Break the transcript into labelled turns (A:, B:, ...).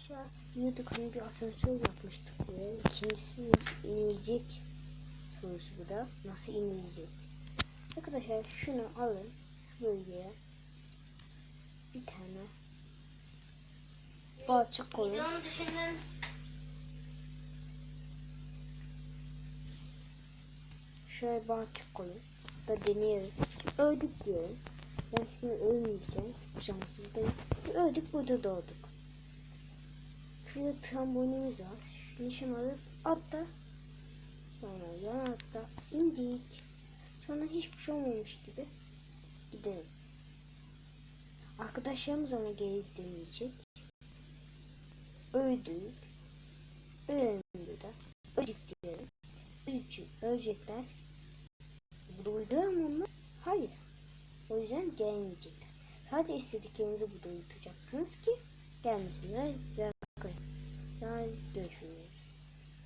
A: Arkadaşlar diyorduk hani bir asansör yapmıştık ve ikincisi nasıl inilecek sorusu bu da nasıl inilecek. Arkadaşlar şunu alın şu bölgeye bir tane balçık koyun.
B: Videomu düşündüm.
A: Şöyle balçık koyun. Da deneyelim. Öldük diyorum. Ben şimdi ölmeyeceğim. Cansızdayım. Öldük burada doğduk. Şurada trambolimiz var. Şu nişan alıp atla. Sonra yan atla. indik. Sonra hiçbir şey olmamış gibi gidelim. Arkadaşlarımız ama geri demeyecek. Öldük. Ölelim burada. Öldük diyelim. Ölecek, ölecekler. Uydular mı onlar? Hayır. O yüzden gelmeyecekler. Sadece istediklerinizi burada uyutacaksınız ki gelmesinler nine bedrooms.